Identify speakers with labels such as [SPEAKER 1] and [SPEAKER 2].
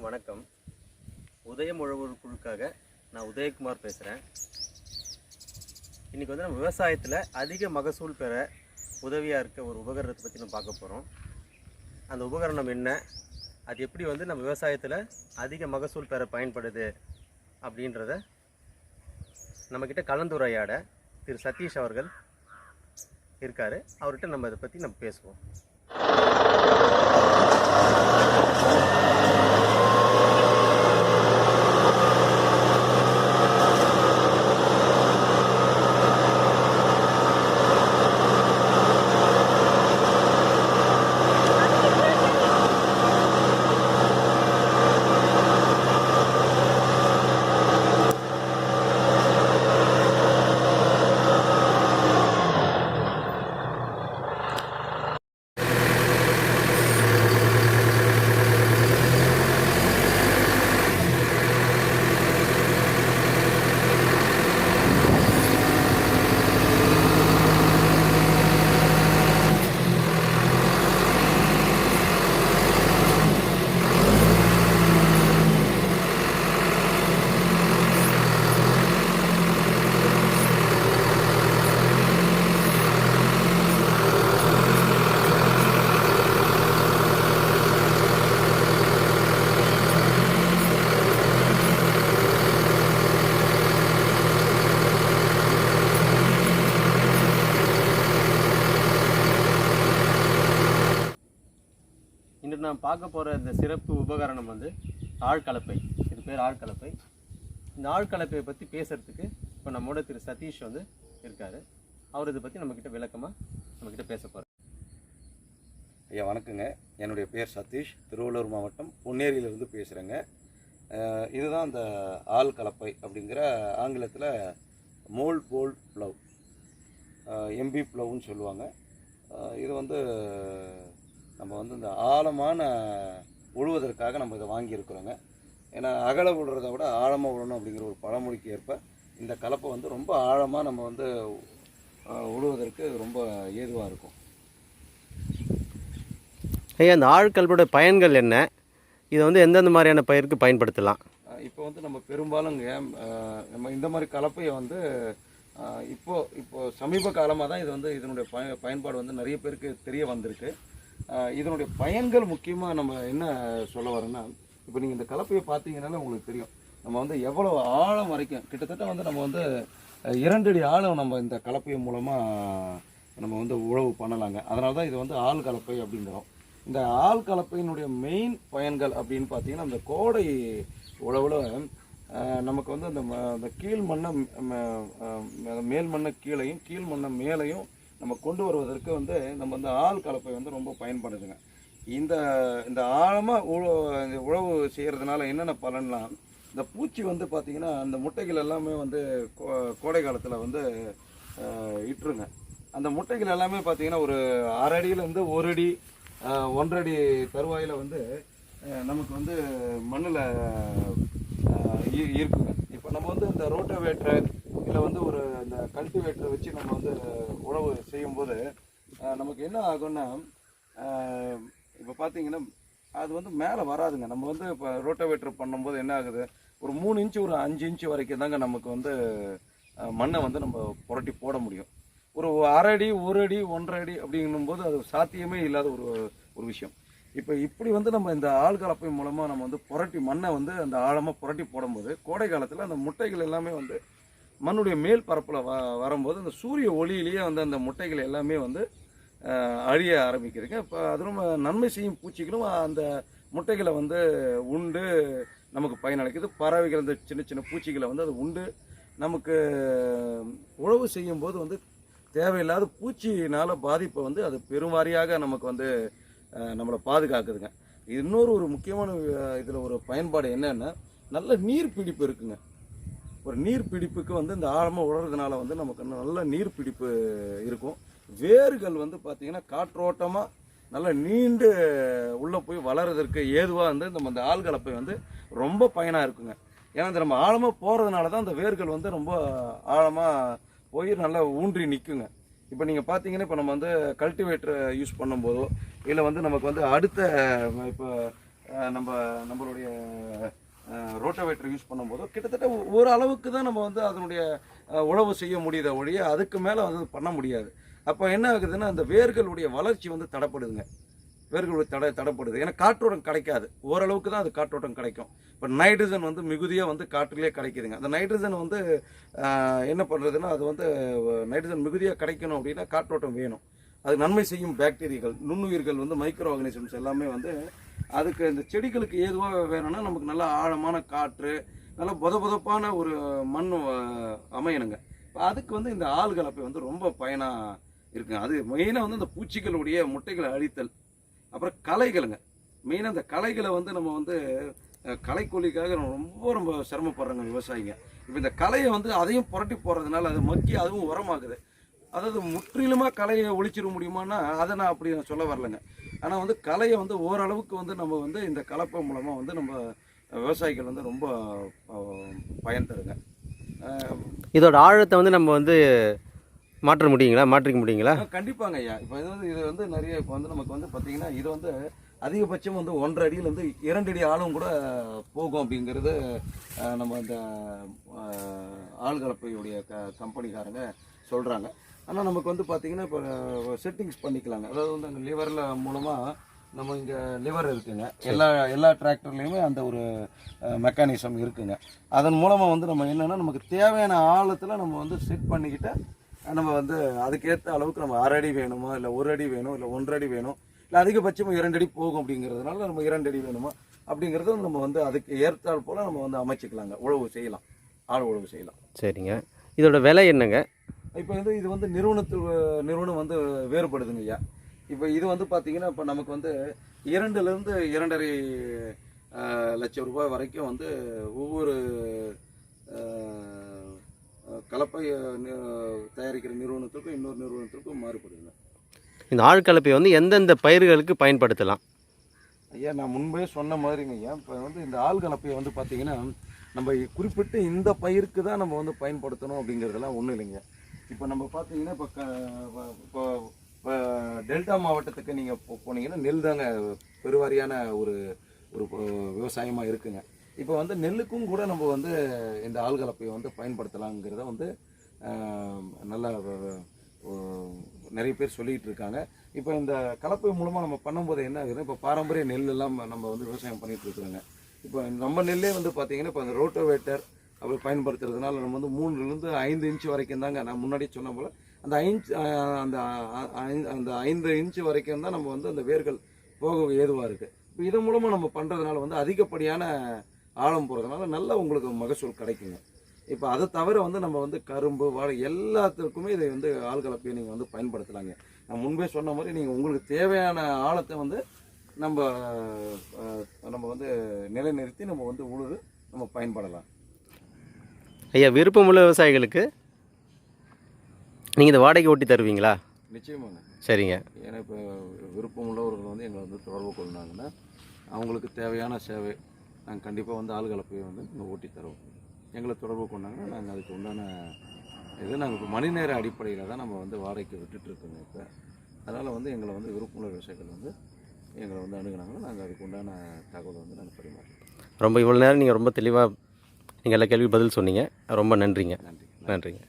[SPEAKER 1] அனைவருக்கும் வணக்கம். உதயம் உழவர் குழுக்காக நான் உதயகுமார் பேசுகிறேன் இன்றைக்கி வந்து நம்ம விவசாயத்தில் அதிக மகசூல் பெற உதவியாக இருக்க ஒரு உபகரணத்தை பற்றி நம்ம பார்க்க போகிறோம் அந்த உபகரணம் என்ன? அது எப்படி வந்து நம்ம விவசாயத்தில் அதிக மகசூல் பெற பயன்படுது அப்படின்றத நம்மக்கிட்ட கலந்துரையாட திரு சதீஷ் அவர்கள் இருக்கார். அவர்கிட்ட நம்ம இதை பற்றி நம்ம பேசுவோம். நாம் பார்க்க போகிற இந்த சிறப்பு உபகரணம் வந்து ஆழ்கலப்பை. இது பேர் ஆழ்கலப்பை. இந்த ஆழ்கலப்பையை பற்றி பேசுகிறதுக்கு இப்போ நம்மோட திரு சதீஷ் வந்து இருக்கார். அவர் இதை பற்றி நம்மக்கிட்ட விளக்கமாக நம்மக்கிட்ட பேச போகிறார்
[SPEAKER 2] ஐயா வணக்கங்க. என்னுடைய பேர் சதீஷ். திருவள்ளூர் மாவட்டம் பொன்னேரியிலிருந்து பேசுகிறேங்க இதுதான் அந்த ஆள் கலப்பை அப்படிங்கிற ஆங்கிலத்தில் மோல் போல் ப்ளவ் எம்பி ப்ளவ்னு சொல்லுவாங்க. இது வந்து நம்ம வந்து இந்த ஆழமான உழுவதற்காக நம்ம இதை வாங்கியிருக்கிறோங்க. ஏன்னா அகல விடுறத விட ஆழமாக விடணும் அப்படிங்கிற ஒரு பழமொழிக்கு ஏற்ப இந்த கலப்பை வந்து ரொம்ப ஆழமாக நம்ம வந்து உழுவதற்கு ரொம்ப ஏதுவாக இருக்கும்.
[SPEAKER 1] ஐயா இந்த ஆழ்கல்வோட பயன்கள் என்ன? இதை வந்து எந்தெந்த மாதிரியான பயிருக்கு பயன்படுத்தலாம்?
[SPEAKER 2] இப்போ வந்து நம்ம பெரும்பாலுங்க நம்ம இந்த மாதிரி கலப்பையை வந்து அஹ் இப்போ இப்போ சமீப காலமாக தான் இது வந்து இதனுடைய பய பயன்பாடு வந்து நிறைய பேருக்கு தெரிய வந்திருக்கு. இதனுடைய பயன்கள் முக்கியமாக நம்ம என்ன சொல்ல வரோன்னா இப்போ நீங்கள் இந்த கலப்பையை பார்த்தீங்கனாலே உங்களுக்கு தெரியும். நம்ம வந்து எவ்வளோ ஆழம் வரைக்கும் கிட்டத்தட்ட வந்து நம்ம வந்து இரண்டடி இரண்டு அடி ஆழம் நம்ம இந்த கலப்பை மூலமாக நம்ம வந்து உழவு பண்ணலாங்க. அதனால தான் இது வந்து ஆள் கலப்பை அப்படிங்கிறோம். இந்த ஆள் கலப்பையினுடைய மெயின் பயன்கள் அப்படின்னு பார்த்தீங்கன்னா இந்த கோடை உழவில் நமக்கு வந்து அந்த ம- அந்த கீழ் மண்ணை ம- மேல் மண்ணை கீழையும் கீழ் மண்ணை மேலையும் நம்ம கொண்டு வருவதற்கு வந்து நம்ம வந்து ஆள் கலப்பை வந்து ரொம்ப பயன்படுதுங்க. இந்த இந்த ஆழமாக உழவு இந்த உழவு செய்கிறதுனால என்னென்ன பலன்லாம்? இந்த பூச்சி வந்து பார்த்திங்கன்னா அந்த முட்டைகள் எல்லாமே வந்து கோ- கோடை காலத்தில் வந்து இட்டுருங்க. அந்த முட்டைகள் எல்லாமே பார்த்தீங்கன்னா ஒரு அரை அடியிலேருந்து ஒரு அடி ஒன்றடி தருவாயில் வந்து நமக்கு வந்து மண்ணில் இருக்குங்க. இப்போ நம்ம வந்து இந்த ரோட்டோவேட்டர் இதில் வந்து ஒரு இந்த கல்டிவேட்டரை வச்சு நம்ம வந்து உழவு செய்யும்போது நமக்கு என்ன ஆகும்னா இப்போ பார்த்தீங்கன்னா அது வந்து மேலே வராதுங்க. நம்ம வந்து இப்போ ரோட்டோவேட்டர் பண்ணும்போது என்ன ஆகுது? ஒரு மூணு இன்ச்சு ஒரு அஞ்சு இன்ச்சு வரைக்கும் தாங்க நமக்கு வந்து மண்ணை வந்து நம்ம புரட்டி போட முடியும். ஒரு அரை அடி ஒரு அடி ஒன்றரை அடி அப்படிங்கும்போது அது சாத்தியமே இல்லாத ஒரு ஒரு விஷயம். இப்போ இப்படி வந்து நம்ம இந்த ஆள் கலப்பை மூலமாக நம்ம வந்து புரட்டி மண்ணை வந்து அந்த ஆழமாக புரட்டி போடும்போது கோடை காலத்தில் அந்த முட்டைகள் எல்லாமே வந்து மண்ணுடைய மேல் பரப்பில் வ வரும்போது அந்த சூரிய ஒளியிலேயே வந்து அந்த முட்டைகள் எல்லாமே வந்து அழிய ஆரம்பிக்கிறதுங்க இப்போ அதுவும் நன்மை செய்யும் பூச்சிகளும் அந்த முட்டைகளை வந்து உண்டு நமக்கு பயனளிக்குது. பறவைகள் இந்த சின்ன சின்ன பூச்சிகளை வந்து அது உண்டு. நமக்கு உழவு செய்யும்போது வந்து தேவையில்லாத பூச்சியினால் பாதிப்பை வந்து அது பெருவாரியாக நமக்கு வந்து நம்மளை பாதுகாக்குதுங்க. இன்னொரு ஒரு முக்கியமான இதில் ஒரு பயன்பாடு என்னென்னா நல்ல நீர் பிடிப்பு இருக்குங்க. ஒரு நீர் பிடிப்புக்கு வந்து இந்த ஆழமாக உழறதுனால வந்து நமக்கு நல்ல நீர் பிடிப்பு இருக்கும். வேர்கள் வந்து பார்த்திங்கன்னா காற்றோட்டமாக நல்லா நீண்டு உள்ளே போய் வளர்றதற்கு ஏதுவாக வந்து நம்ம இந்த ஆள்கலப்பை வந்து ரொம்ப பயனாக இருக்குங்க. ஏன்னா இந்த நம்ம ஆழமாக போகிறதுனால தான் அந்த வேர்கள் வந்து ரொம்ப ஆழமாக போய் நல்லா ஊன்றி நிற்குங்க இப்போ நீங்கள் பார்த்தீங்கன்னா இப்போ நம்ம வந்து கல்டிவேட்டரை யூஸ் பண்ணும்போதோ இல்லை வந்து நமக்கு வந்து அடுத்த இப்போ நம்ம நம்மளுடைய ரோட்டோவேட்டர் யூஸ் பண்ணும்போது கிட்டத்தட்ட ஒரு அளவுக்கு தான் நம்ம வந்து அதனுடைய உழவு செய்ய முடியுத ஒழிய அதுக்கு மேலே வந்து பண்ண முடியாது. அப்போ என்ன ஆகுதுன்னா அந்த வேர்களுடைய வளர்ச்சி வந்து தடைப்படுதுங்க. வேர்களுடைய தடை தடைப்படுது. ஏன்னா காற்றோட்டம் கிடைக்காது. ஓரளவுக்கு தான் அது காற்றோட்டம் கிடைக்கும். இப்போ நைட்ரஜன் வந்து மிகுதியாக வந்து காற்றுலேயே கிடைக்குதுங்க. அந்த நைட்ரஜன் வந்து என்ன பண்ணுறதுன்னா அது வந்து நைட்ரஜன் மிகுதியாக கிடைக்கணும் அப்படின்னா காற்றோட்டம் வேணும். அது நன்மை செய்யும் பாக்டீரியாக்கள் நுண்ணுயிர்கள் வந்து மைக்ரோ ஆர்கனிசம்ஸ் எல்லாமே வந்து அதுக்கு இந்த செடிகளுக்கு ஏதுவாக வேணும்னா நமக்கு நல்ல ஆழமான காற்று நல்ல பொத பொதப்பான ஒரு மண் அமையணுங்க. அதுக்கு வந்து இந்த ஆள் கலப்பை வந்து ரொம்ப பயனாக இருக்குங்க. அது மெயினாக வந்து இந்த பூச்சிகளுடைய முட்டைகளை அழித்தல். அப்புறம் களைகளுங்க. மெயினாக இந்த களைகளை வந்து நம்ம வந்து அஹ், ரொம்ப ரொம்ப சிரமப்படுறாங்க விவசாயிங்க. இப்போ இந்த கலையை வந்து அதையும் புரட்டி போடுறதுனால அது மக்கி அதுவும் உரமாகுது. அதாவது முற்றிலுமாக களையை ஒழிச்சிட முடியுமான்னா அதை நான் அப்படி நான் சொல்ல வரலைங்க. ஆனால் வந்து களையை வந்து ஓரளவுக்கு வந்து நம்ம வந்து இந்த கலப்பை மூலமாக வந்து நம்ம விவசாயிகள் வந்து ரொம்ப பயன் தருங்க.
[SPEAKER 1] இதோட ஆழத்தை வந்து நம்ம வந்து மாற்ற முடியுங்களா? மாற்றிக்க முடியுங்களா?
[SPEAKER 2] கண்டிப்பாங்க ஐயா. இப்போ இது வந்து இது வந்து நிறைய இப்போ வந்து நமக்கு வந்து பார்த்தீங்கன்னா இது வந்து அதிகபட்சம் வந்து ஒன்றரை அடியிலேருந்து இரண்டு அடி ஆழம் கூட போகும் அப்படிங்கிறது நம்ம அந்த ஆ, ஆள்கலப்பையுடைய க கம்பெனிக்காரங்க சொல்கிறாங்க ஆனால் நமக்கு வந்து பார்த்தீங்கன்னா இப்போ செட்டிங்ஸ் பண்ணிக்கலாங்க. அதாவது வந்து அந்த லிவரில் மூலமாக நம்ம இங்கே லிவர் இருக்குங்க. எல்லா எல்லா டிராக்டர்லேயுமே அந்த ஒரு மெக்கானிசம் இருக்குங்க. அதன் மூலமாக வந்து நம்ம என்னென்னா நமக்கு தேவையான ஆழத்தில் நம்ம வந்து செட் பண்ணிக்கிட்டு நம்ம வந்து அதுக்கேற்ற அளவுக்கு நம்ம அரை அடி வேணுமா இல்லை ஒரு அடி வேணும் இல்லை ஒன்றரை அடி வேணும் இல்லை அதிகபட்சமாக இரண்டு அடி போகும் அப்படிங்கிறதுனால நம்ம இரண்டு அடி வேணுமா அப்படிங்கிறது நம்ம வந்து அதுக்கு ஏற்றால் போல் நம்ம வந்து அமைச்சிக்கலாங்க. உழவு செய்யலாம். ஆள் உழவு செய்யலாம்.
[SPEAKER 1] சரிங்க. இதோட விலை என்னங்க?
[SPEAKER 2] இப்போ வந்து இது வந்து நிறுவனத்து நிறுவனம் வந்து வேறுபடுதுங்க ஐயா. இப்போ இது வந்து பார்த்தீங்கன்னா இப்போ நமக்கு வந்து இரண்டுலேருந்து இரண்டரை லட்சம் ரூபாய் வரைக்கும் வந்து ஒவ்வொரு கலப்பை தயாரிக்கிற நிறுவனத்துக்கும் இன்னொரு நிறுவனத்துக்கும் மாறுபடுதுங்க.
[SPEAKER 1] இந்த ஆழ்கலப்பை வந்து எந்தெந்த பயிர்களுக்கு பயன்படுத்தலாம்?
[SPEAKER 2] ஐயா நான் முன்பே சொன்ன மாதிரிங்க ஐயா இப்போ வந்து இந்த ஆள் கலப்பையை வந்து பார்த்தீங்கன்னா நம்ம குறிப்பிட்டு இந்த பயிருக்கு தான் நம்ம வந்து பயன்படுத்தணும் அப்படிங்கிறதெல்லாம் ஒன்றும் இல்லைங்க இப்போ நம்ம பார்த்தீங்கன்னா இப்போ க இப்போ இப்போ டெல்டா மாவட்டத்துக்கு நீங்கள் போனீங்கன்னா நெல் தாங்க பெருவாரியான ஒரு ஒரு விவசாயமாக இருக்குங்க. இப்போ வந்து நெல்லுக்கும் கூட நம்ம வந்து இந்த ஆள் கலப்பையை வந்து பயன்படுத்தலாங்கிறத வந்து நல்லா நிறைய பேர் சொல்லிகிட்டு இருக்காங்க. இப்போ இந்த கலப்பை மூலமாக நம்ம பண்ணும்போது என்ன ஆகுதுன்னா இப்போ பாரம்பரிய நெல் எல்லாம் நம்ம வந்து விவசாயம் பண்ணிகிட்டு இருக்கிறோங்க. இப்போ நம்ம நெல்லே வந்து பார்த்தீங்கன்னா இப்போ அந்த ரோட்டோவேட்டர் அப்படி பயன்படுத்துறதுனால நம்ம வந்து மூணுலேருந்து ஐந்து இன்ச்சு வரைக்கும் தாங்க நான் முன்னாடியே சொன்ன போல். அந்த ஐந்து அந்த ஐந்து- அந்த ஐந்து இன்ச்சு வரைக்கும் தான் நம்ம வந்து அந்த வேர்கள் போக ஏதுவாக இருக்குது இப்போ இதன் மூலமாக நம்ம பண்ணுறதுனால வந்து அதிகப்படியான ஆழம் போகிறதுனால நல்ல உங்களுக்கு மகசூல் கிடைக்குங்க. இப்போ அதை தவிர வந்து நம்ம வந்து கரும்பு வாழை எல்லாத்துக்குமே இதை வந்து ஆள்கலப்பையை நீங்கள் வந்து பயன்படுத்தலாங்க. நான் முன்பே சொன்ன மாதிரி நீங்கள் உங்களுக்கு தேவையான ஆழத்தை வந்து நம்ம நம்ம வந்து நிலைநிறுத்தி நம்ம வந்து உழுது நம்ம பயன்படலாம்.
[SPEAKER 1] ஐயா விருப்பமுள்ள விவசாயிகளுக்கு நீங்கள் இந்த வாடகை ஓட்டி தருவீங்களா?
[SPEAKER 2] நிச்சயமாங்க.
[SPEAKER 1] சரிங்க.
[SPEAKER 2] ஏன்னா இப்போ விருப்பம் உள்ளவர்கள் வந்து எங்களை வந்து தொடர்பு கொண்டாங்கன்னா அவங்களுக்கு தேவையான சேவை நாங்கள் கண்டிப்பாக வந்து ஆள்கலப்பையை வந்து நாங்கள் ஓட்டி தருவோம். எங்களை தொடர்பு கொண்டாங்கன்னா நாங்கள் அதுக்கு உண்டான இது நாங்கள் இப்போ மணி நேர அடிப்படையில் தான் நம்ம வந்து வாடகைக்கு விட்டுட்டு இருக்கோங்க இப்போ. அதனால் வந்து எங்களை வந்து விருப்பமுள்ள விவசாயிகள் வந்து எங்களை வந்து அணுகுனாங்கன்னா நாங்கள் அதுக்கு உண்டான தகவலை வந்து நாங்கள் பரிமாறுறோம்
[SPEAKER 1] ரொம்ப இவ்வளோ நேரம் நீங்கள் ரொம்ப தெளிவாக நீங்கள் எல்லா கேள்வி பதில் சொன்னீங்க. ரொம்ப நன்றிங்க.
[SPEAKER 2] நன்றி
[SPEAKER 1] நன்றிங்க.